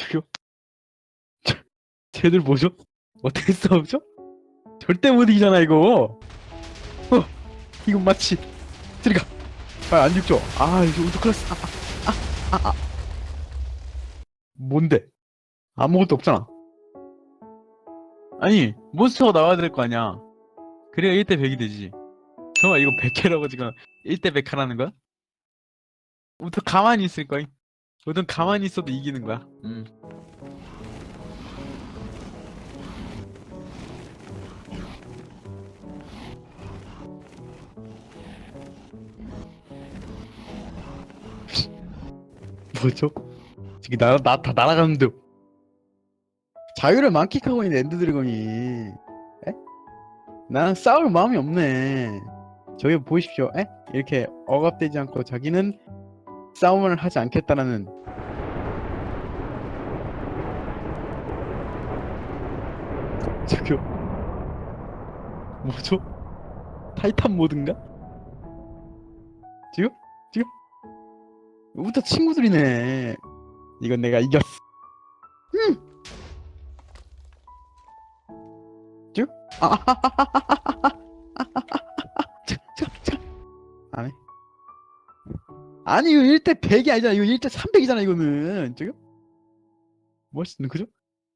저기요. 저, 쟤들 뭐죠? 어떻게 싸우죠? 절대 못 이기잖아 이거. 어, 이건 마치 들어가. 아안 죽죠? 아 이거 우드 클래스. 아, 아, 아, 아, 아. 뭔데? 아무것도 없잖아. 아니 몬스터가 나와야 될 거 아니야. 그래야 1대 100이 되지. 설마 이거 100개라고 지금 1대 100 하라는 거야? 우드 가만히 있을 거야. 우드 가만히 있어도 이기는 거야. 음. 뭐죠? 지금 나, 나, 다 날아가는데. 자유를 만끽하고 있는 엔드 드래곤이. 에? 나랑 싸울 마음이 없네. 저기 보이십시오. 에? 이렇게 억압되지 않고 자기는 싸움을 하지 않겠다라는. 저기요. 뭐죠? 타이탄 모드인가? 지금? 지금? 우부터 친구들이네. 이건 내가 이겼어. 음. 쭉? 아, 자, 자, 자. 안 해. 아니, 이거 1대 100이 아니잖아. 이거 1대 300이잖아, 이거는. 지금? 멋있는, 그죠?